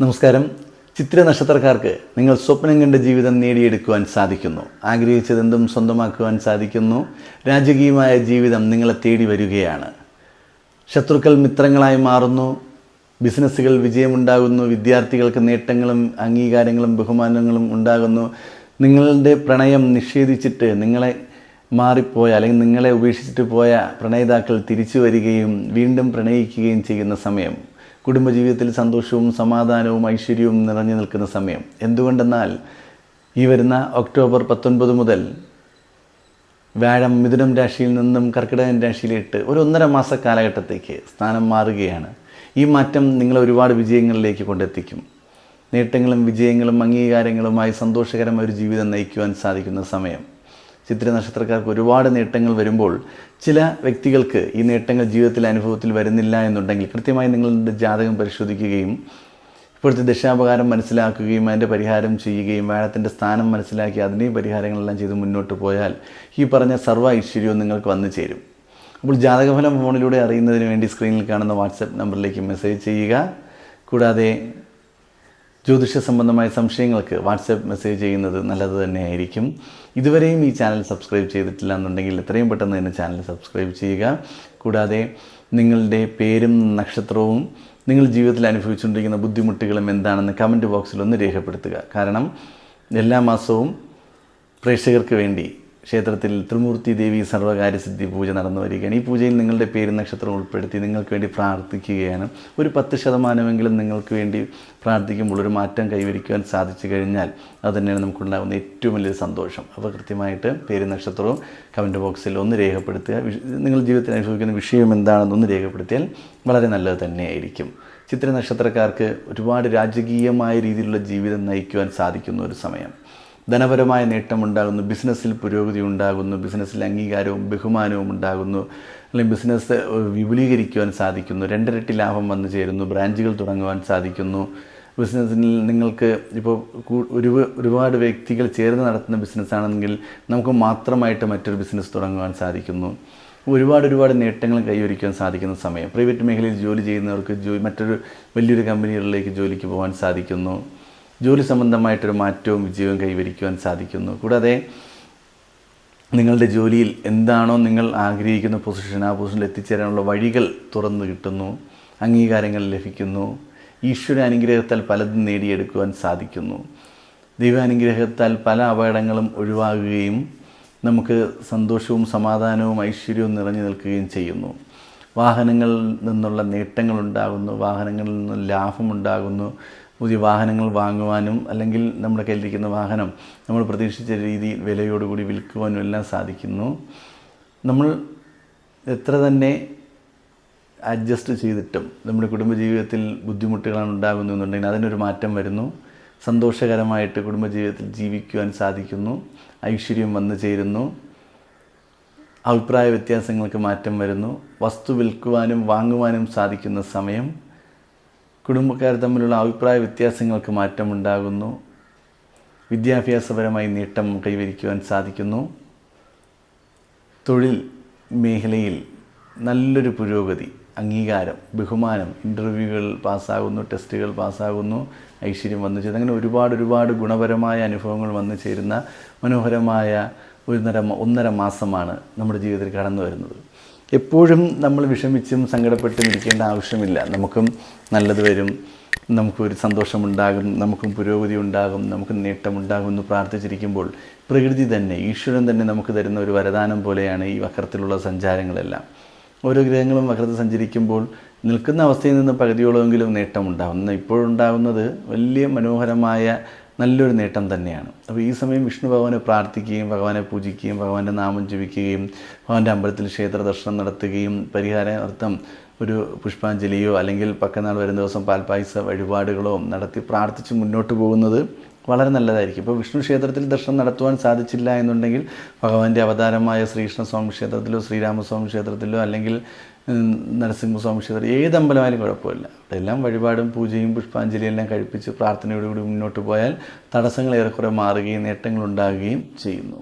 നമസ്കാരം. ചിത്ര നക്ഷത്രക്കാർക്ക് നിങ്ങൾ സ്വപ്നം കണ്ട ജീവിതം നേടിയെടുക്കുവാൻ സാധിക്കുന്നു. ആഗ്രഹിച്ചതെന്തും സ്വന്തമാക്കുവാൻ സാധിക്കുന്നു. രാജകീയമായ ജീവിതം നിങ്ങളെ തേടി വരികയാണ്. ശത്രുക്കൾ മിത്രങ്ങളായി മാറുന്നു. ബിസിനസ്സുകൾ വിജയമുണ്ടാകുന്നു. വിദ്യാർത്ഥികൾക്ക് നേട്ടങ്ങളും അംഗീകാരങ്ങളും ബഹുമാനങ്ങളും ഉണ്ടാകുന്നു. നിങ്ങളുടെ പ്രണയം നിഷേധിച്ചിട്ട് നിങ്ങളെ മാറിപ്പോയ അല്ലെങ്കിൽ നിങ്ങളെ ഉപേക്ഷിച്ചിട്ട് പോയ പ്രണയിതാക്കൾ തിരിച്ചു വരികയും വീണ്ടും പ്രണയിക്കുകയും ചെയ്യുന്ന സമയം. കുടുംബജീവിതത്തിൽ സന്തോഷവും സമാധാനവും ഐശ്വര്യവും നിറഞ്ഞു നിൽക്കുന്ന സമയം. എന്തുകൊണ്ടെന്നാൽ ഈ വരുന്ന ഒക്ടോബർ പത്തൊൻപത് മുതൽ വ്യാഴം മിഥുനം രാശിയിൽ നിന്നും കർക്കിടകൻ രാശിയിലിട്ട് ഒരു ഒന്നര മാസ കാലഘട്ടത്തേക്ക് സ്ഥാനം മാറുകയാണ്. ഈ മാറ്റം നിങ്ങളെ ഒരുപാട് വിജയങ്ങളിലേക്ക് കൊണ്ടെത്തിക്കും. നേട്ടങ്ങളും വിജയങ്ങളും അംഗീകാരങ്ങളുമായി സന്തോഷകരമായ ഒരു ജീവിതം നയിക്കുവാൻ സാധിക്കുന്ന സമയം. ചിത്ര നക്ഷത്രക്കാർക്ക് ഒരുപാട് നേട്ടങ്ങൾ വരുമ്പോൾ ചില വ്യക്തികൾക്ക് ഈ നേട്ടങ്ങൾ ജീവിതത്തിൽ അനുഭവത്തിൽ വരുന്നില്ല എന്നുണ്ടെങ്കിൽ കൃത്യമായി നിങ്ങളുടെ ജാതകം പരിശോധിക്കുകയും ഇപ്പോഴത്തെ ദശാപകാരം മനസ്സിലാക്കുകയും അതിന്റെ പരിഹാരം ചെയ്യുകയും വേഴത്തിന്റെ സ്ഥാനം മനസ്സിലാക്കി അതിനെയും പരിഹാരങ്ങളെല്ലാം ചെയ്ത് മുന്നോട്ട് പോയാൽ ഈ പറഞ്ഞ സർവ ഐശ്വര്യവും നിങ്ങൾക്ക് വന്നു ചേരും. അപ്പോൾ ജാതകഫലം ഫോണിലൂടെ അറിയുന്നതിന് വേണ്ടി സ്ക്രീനിൽ കാണുന്ന വാട്സപ്പ് നമ്പറിലേക്ക് മെസ്സേജ് ചെയ്യുക. കൂടാതെ ജ്യോതിഷ സംബന്ധമായ സംശയങ്ങൾക്ക് വാട്സപ്പ് മെസ്സേജ് ചെയ്യുന്നത് നല്ലത് തന്നെയായിരിക്കും. ഇതുവരെയും ഈ ചാനൽ സബ്സ്ക്രൈബ് ചെയ്തിട്ടില്ല എന്നുണ്ടെങ്കിൽ എത്രയും പെട്ടെന്ന് തന്നെ ചാനൽ സബ്സ്ക്രൈബ് ചെയ്യുക. കൂടാതെ നിങ്ങളുടെ പേരും നക്ഷത്രവും നിങ്ങൾ ജീവിതത്തിൽ അനുഭവിച്ചുകൊണ്ടിരിക്കുന്ന ബുദ്ധിമുട്ടുകളും എന്താണെന്ന് കമന്റ് ബോക്സിൽ ഒന്ന് രേഖപ്പെടുത്തുക. കാരണം എല്ലാ മാസവും പ്രേക്ഷകർക്ക് വേണ്ടി ക്ഷേത്രത്തിൽ ത്രിമൂർത്തി ദേവി സർവകാര്യസിദ്ധി പൂജ നടന്നു വരികയാണ്. ഈ പൂജയിൽ നിങ്ങളുടെ പേര് നക്ഷത്രം ഉൾപ്പെടുത്തി നിങ്ങൾക്ക് വേണ്ടി പ്രാർത്ഥിക്കുകയാണ്. ഒരു പത്ത് ശതമാനമെങ്കിലും നിങ്ങൾക്ക് വേണ്ടി പ്രാർത്ഥിക്കുമ്പോൾ ഒരു മാറ്റം കൈവരിക്കുവാൻ സാധിച്ചു കഴിഞ്ഞാൽ അത് തന്നെയാണ് നമുക്കുണ്ടാകുന്ന ഏറ്റവും വലിയൊരു സന്തോഷം. അപ്പോൾ കൃത്യമായിട്ട് പേര് നക്ഷത്രവും കമന്റ് ബോക്സിൽ ഒന്ന് രേഖപ്പെടുത്തുക. നിങ്ങൾ ജീവിതത്തിൽ അനുഭവിക്കുന്ന വിഷയം എന്താണെന്ന് ഒന്ന് രേഖപ്പെടുത്തിയാൽ വളരെ നല്ലത് തന്നെയായിരിക്കും. ചിത്ര നക്ഷത്രക്കാർക്ക് ഒരുപാട് രാജകീയമായ രീതിയിലുള്ള ജീവിതം നയിക്കുവാൻ സാധിക്കുന്ന ഒരു സമയം. ധനപരമായ നേട്ടമുണ്ടാകുന്നു ബിസിനസ്സിൽ പുരോഗതി ഉണ്ടാകുന്നു ബിസിനസ്സിൽ അംഗീകാരവും ബഹുമാനവും ഉണ്ടാകുന്നു അല്ലെങ്കിൽ ബിസിനസ് വിപുലീകരിക്കുവാൻ സാധിക്കുന്നു രണ്ടിരട്ടി ലാഭം വന്നു ചേരുന്നു ബ്രാഞ്ചുകൾ തുടങ്ങുവാൻ സാധിക്കുന്നു. ബിസിനസ്സിൽ നിങ്ങൾക്ക് ഇപ്പോൾ ഒരു ഒരുപാട് വ്യക്തികൾ ചേർന്ന് നടത്തുന്ന ബിസിനസ്സാണെങ്കിൽ നമുക്ക് മാത്രമായിട്ട് മറ്റൊരു ബിസിനസ് തുടങ്ങുവാൻ സാധിക്കുന്നു. ഒരുപാട് ഒരുപാട് നേട്ടങ്ങൾ കൈവരിക്കാൻ സാധിക്കുന്ന സമയം. പ്രൈവറ്റ് മേഖലയിൽ ജോലി ചെയ്യുന്നവർക്ക് മറ്റൊരു വലിയൊരു കമ്പനികളിലേക്ക് ജോലിക്ക് പോകാൻ സാധിക്കുന്നു. ജോലി സംബന്ധമായിട്ടൊരു മാറ്റവും വിജയവും കൈവരിക്കുവാൻ സാധിക്കുന്നു. കൂടാതെ നിങ്ങളുടെ ജോലിയിൽ എന്താണോ നിങ്ങൾ ആഗ്രഹിക്കുന്ന പൊസിഷൻ ആ പൊസിഷനിൽ എത്തിച്ചേരാനുള്ള വഴികൾ തുറന്നു കിട്ടുന്നു അംഗീകാരങ്ങൾ ലഭിക്കുന്നു ഈശ്വര അനുഗ്രഹത്താൽ പലതും നേടിയെടുക്കുവാൻ സാധിക്കുന്നു. ദൈവാനുഗ്രഹത്താൽ പല അപകടങ്ങളും ഒഴിവാകുകയും നമുക്ക് സന്തോഷവും സമാധാനവും ഐശ്വര്യവും നിറഞ്ഞു നിൽക്കുകയും ചെയ്യുന്നു. വാഹനങ്ങളിൽ നിന്നുള്ള നേട്ടങ്ങളുണ്ടാകുന്നു വാഹനങ്ങളിൽ നിന്ന് ലാഭമുണ്ടാകുന്നു പുതിയ വാഹനങ്ങൾ വാങ്ങുവാനും അല്ലെങ്കിൽ നമ്മുടെ കയ്യിലിരിക്കുന്ന വാഹനം നമ്മൾ പ്രതീക്ഷിച്ച രീതിയിൽ വിലയോടുകൂടി വിൽക്കുവാനും എല്ലാം സാധിക്കുന്നു. നമ്മൾ എത്ര തന്നെ അഡ്ജസ്റ്റ് ചെയ്തിട്ടും നമ്മുടെ കുടുംബജീവിതത്തിൽ ബുദ്ധിമുട്ടുകളാണ് ഉണ്ടാകുന്നതെന്നുണ്ടെങ്കിൽ അതിനൊരു മാറ്റം വരുന്നു. സന്തോഷകരമായിട്ട് കുടുംബജീവിതത്തിൽ ജീവിക്കുവാൻ സാധിക്കുന്നു. ഐശ്വര്യം വന്നു ചേരുന്നു. അഭിപ്രായ വ്യത്യാസങ്ങൾക്ക് മാറ്റം വരുന്നു. വസ്തു വിൽക്കുവാനും വാങ്ങുവാനും സാധിക്കുന്ന സമയം കുടുംബക്കാർ തമ്മിലുള്ള അഭിപ്രായ വ്യത്യാസങ്ങൾക്ക് മാറ്റമുണ്ടാകുന്നു. വിദ്യാഭ്യാസപരമായി നേട്ടം കൈവരിക്കുവാൻ സാധിക്കുന്നു. തൊഴിൽ മേഖലയിൽ നല്ലൊരു പുരോഗതി അംഗീകാരം ബഹുമാനം ഇന്റർവ്യൂകൾ പാസ്സാകുന്നു ടെസ്റ്റുകൾ പാസ്സാകുന്നു ഐശ്വര്യം വന്നു ചേരുന്നു. അങ്ങനെ ഒരുപാട് ഒരുപാട് ഗുണപരമായ അനുഭവങ്ങൾ വന്നു ചേരുന്ന മനോഹരമായ ഒന്നര ഒന്നര മാസമാണ് നമ്മുടെ ജീവിതത്തിൽ കടന്നു വരുന്നത് എപ്പോഴും നമ്മൾ വിഷമിച്ചും സങ്കടപ്പെട്ടും ഇരിക്കേണ്ട ആവശ്യമില്ല. നമുക്കും നല്ലത് വരും. നമുക്കൊരു സന്തോഷമുണ്ടാകും. നമുക്കും പുരോഗതി ഉണ്ടാകും. നമുക്ക് നേട്ടമുണ്ടാകും എന്ന് പ്രാർത്ഥിച്ചിരിക്കുമ്പോൾ പ്രകൃതി തന്നെ ഈശ്വരൻ തന്നെ നമുക്ക് തരുന്ന ഒരു വരദാനം പോലെയാണ് ഈ വക്രത്തിലുള്ള സഞ്ചാരങ്ങളെല്ലാം. ഓരോ ഗ്രഹങ്ങളും വക്രത്തിൽ സഞ്ചരിക്കുമ്പോൾ നിൽക്കുന്ന അവസ്ഥയിൽ നിന്ന് പകുതിയോളമെങ്കിലും നേട്ടമുണ്ടാകും. ഇപ്പോഴുണ്ടാകുന്നത് വലിയ മനോഹരമായ നല്ലൊരു നേട്ടം തന്നെയാണ്. അപ്പോൾ ഈ സമയം വിഷ്ണു ഭഗവാനെ പ്രാർത്ഥിക്കുകയും ഭഗവാനെ പൂജിക്കുകയും ഭഗവാന്റെ നാമം ജപിക്കുകയും ഭഗവാന്റെ അമ്പലത്തിൽ ക്ഷേത്ര ദർശനം നടത്തുകയും പരിഹാരാർത്ഥം ഒരു പുഷ്പാഞ്ജലിയോ അല്ലെങ്കിൽ പക്കനാൾ വരുന്ന ദിവസം പാൽപ്പായസ വഴിപാടുകളോ നടത്തി പ്രാർത്ഥിച്ച് മുന്നോട്ട് പോകുന്നത് വളരെ നല്ലതായിരിക്കും. ഇപ്പോൾ വിഷ്ണു ക്ഷേത്രത്തിൽ ദർശനം നടത്തുവാൻ സാധിച്ചില്ല എന്നുണ്ടെങ്കിൽ ഭഗവാന്റെ അവതാരമായ ശ്രീകൃഷ്ണസ്വാമി ക്ഷേത്രത്തിലോ ശ്രീരാമസ്വാമി ക്ഷേത്രത്തിലോ അല്ലെങ്കിൽ നരസിംഹസ്വാമി ക്ഷേത്രം ഏത് അമ്പലമായാലും കുഴപ്പമില്ല. അവിടെ എല്ലാം വഴിപാടും പൂജയും പുഷ്പാഞ്ജലിയും എല്ലാം കഴിപ്പിച്ച് പ്രാർത്ഥനയോടുകൂടി മുന്നോട്ട് പോയാൽ തടസ്സങ്ങൾ ഏറെക്കുറെ മാറുകയും നേട്ടങ്ങൾ ഉണ്ടാകുകയും ചെയ്യുന്നു.